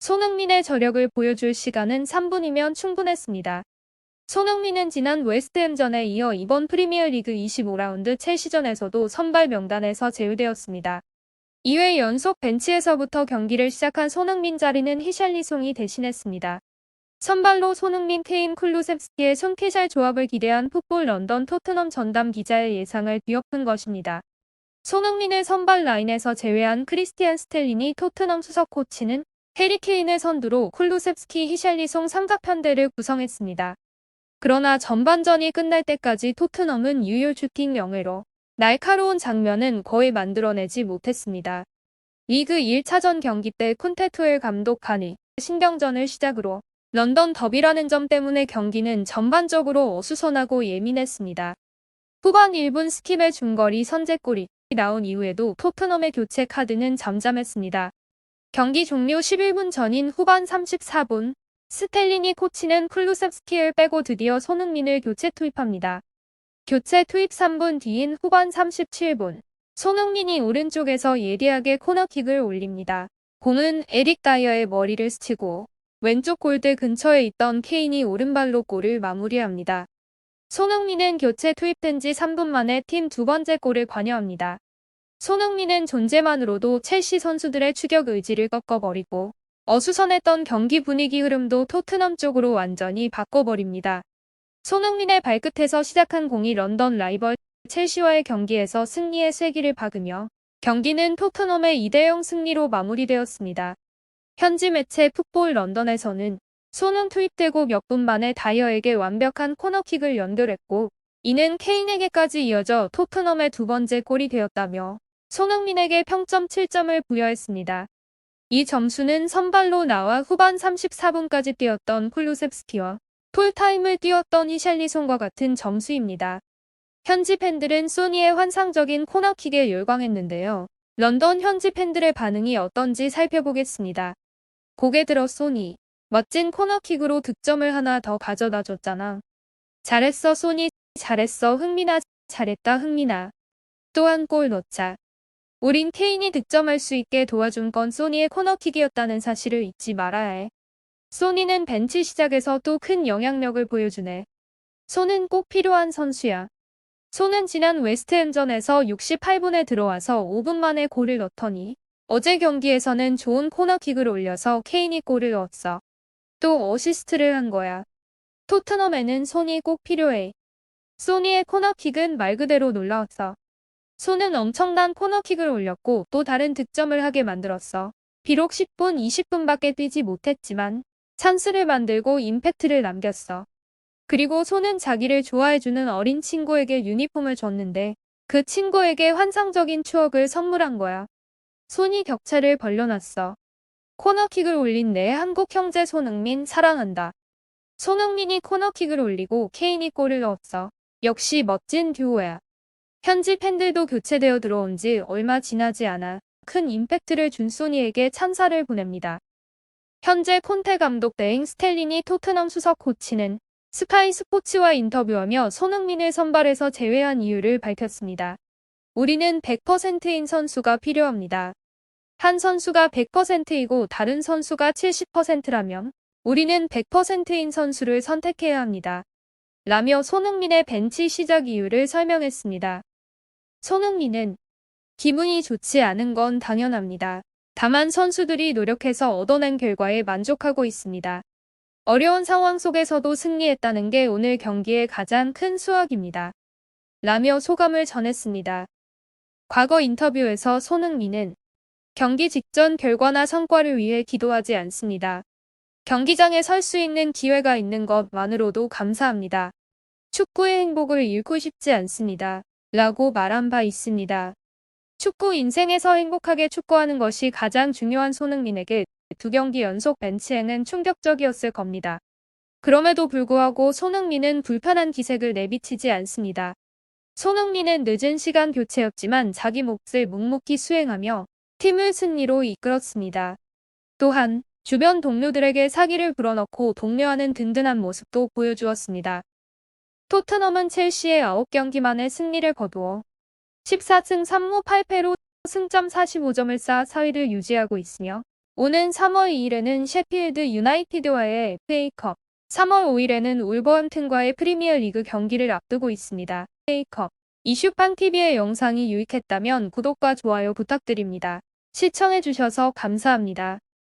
손흥민의 저력을 보여줄 시간은 3분이면 충분했습니다. 손흥민은 지난 웨스트햄전에 이어 이번 프리미어리그 25라운드 첼시전에서도 선발 명단에서 제외되었습니다. 2회 연속 벤치에서부터 경기를 시작한 손흥민 자리는 히샬리송이 대신했습니다. 선발로 손흥민 케인 쿨루셉스키의 손케샬 조합을 기대한 풋볼 런던 토트넘 전담 기자의 예상을 뒤엎은 것입니다. 손흥민을 선발 라인에서 제외한 크리스티안 스텔린이 토트넘 수석 코치는 해리 케인을 선두로 쿨루셉스키 히샬리송 삼각편대를 구성했습니다. 그러나 전반전이 끝날 때까지 토트넘은 유효 슈팅 0회로 날카로운 장면은 거의 만들어내지 못했습니다. 리그 1차전 경기 때 콘테투엘 감독하니 신경전을 시작으로 런던 더비라는 점 때문에 경기는 전반적으로 어수선하고 예민했습니다. 후반 1분 스킵의 중거리 선제골이 나온 이후에도 토트넘의 교체 카드는 잠잠했습니다. 경기 종료 11분 전인 후반 34분 스텔리니 코치는 쿨루셉스키를 빼고 드디어 손흥민을 교체 투입합니다. 교체 투입 3분 뒤인 후반 37분 손흥민이 오른쪽에서 예리하게 코너킥을 올립니다. 공은 에릭 다이어의 머리를 스치고 왼쪽 골대 근처에 있던 케인이 오른발로 골을 마무리합니다. 손흥민은 교체 투입된 지 3분 만에 팀 두 번째 골을 관여합니다. 손흥민은 존재만으로도 첼시 선수들의 추격 의지를 꺾어버리고 어수선했던 경기 분위기 흐름도 토트넘 쪽으로 완전히 바꿔버립니다. 손흥민의 발끝에서 시작한 공이 런던 라이벌 첼시와의 경기에서 승리의 쐐기를 박으며 경기는 토트넘의 2대0 승리로 마무리되었습니다. 현지 매체 풋볼 런던에서는 손은 투입되고 몇 분 만에 다이어에게 완벽한 코너킥을 연결했고 이는 케인에게까지 이어져 토트넘의 두 번째 골이 되었다며 손흥민에게 평점 7점을 부여했습니다. 이 점수는 선발로 나와 후반 34분까지 뛰었던 쿨루셉스키와 풀타임을 뛰었던 히샬리송과 같은 점수입니다. 현지 팬들은 소니의 환상적인 코너킥에 열광했는데요. 런던 현지 팬들의 반응이 어떤지 살펴보겠습니다. 고개 들어 소니. 멋진 코너킥으로 득점을 하나 더 가져다 줬잖아. 잘했어 소니. 잘했어 흥민아. 잘했다 흥민아. 또 한 골 넣자. 우린 케인이 득점할 수 있게 도와준 건 소니의 코너킥이었다는 사실을 잊지 말아야 해. 소니는 벤치 시작에서 또 큰 영향력을 보여주네. 손은 꼭 필요한 선수야. 손은 지난 웨스트햄전에서 68분에 들어와서 5분 만에 골을 넣더니 어제 경기에서는 좋은 코너킥을 올려서 케인이 골을 넣었어. 또 어시스트를 한 거야. 토트넘에는 손이 꼭 필요해. 소니의 코너킥은 말 그대로 놀라웠어. 손은 엄청난 코너킥을 올렸고 또 다른 득점을 하게 만들었어. 비록 10분, 20분밖에 뛰지 못했지만 찬스를 만들고 임팩트를 남겼어. 그리고 손은 자기를 좋아해주는 어린 친구에게 유니폼을 줬는데 그 친구에게 환상적인 추억을 선물한 거야. 손이 격차를 벌려놨어. 코너킥을 올린 내 한국 형제 손흥민 사랑한다. 손흥민이 코너킥을 올리고 케인이 골을 넣었어. 역시 멋진 듀오야. 현지 팬들도 교체되어 들어온 지 얼마 지나지 않아 큰 임팩트를 준 소니에게 찬사를 보냅니다. 현재 콘테 감독 대행 스텔린이 토트넘 수석 코치는 스카이 스포츠와 인터뷰하며 손흥민을 선발에서 제외한 이유를 밝혔습니다. 우리는 100%인 선수가 필요합니다. 한 선수가 100%이고 다른 선수가 70%라면 우리는 100%인 선수를 선택해야 합니다. 라며 손흥민의 벤치 시작 이유를 설명했습니다. 손흥민은 기분이 좋지 않은 건 당연합니다. 다만 선수들이 노력해서 얻어낸 결과에 만족하고 있습니다. 어려운 상황 속에서도 승리했다는 게 오늘 경기의 가장 큰 수확입니다. 라며 소감을 전했습니다. 과거 인터뷰에서 손흥민은 경기 직전 결과나 성과를 위해 기도하지 않습니다. 경기장에 설 수 있는 기회가 있는 것만으로도 감사합니다. 축구의 행복을 잃고 싶지 않습니다. 라고 말한 바 있습니다. 축구 인생에서 행복하게 축구하는 것이 가장 중요한 손흥민에게 두 경기 연속 벤치행은 충격적이었을 겁니다. 그럼에도 불구하고 손흥민은 불편한 기색을 내비치지 않습니다. 손흥민은 늦은 시간 교체였지만 자기 몫을 묵묵히 수행하며 팀을 승리로 이끌었습니다. 또한 주변 동료들에게 사기를 불어넣고 독려하는 든든한 모습도 보여주었습니다. 토트넘은 첼시의 9경기 만에 승리를 거두어 14승 3무 8패로 승점 45점을 쌓아 4위를 유지하고 있으며 오는 3월 2일에는 셰필드 유나이티드와의 FA컵, 3월 5일에는 울버햄튼과의 프리미어리그 경기를 앞두고 있습니다. FA컵 이슈판 TV의 영상이 유익했다면 구독과 좋아요 부탁드립니다. 시청해주셔서 감사합니다.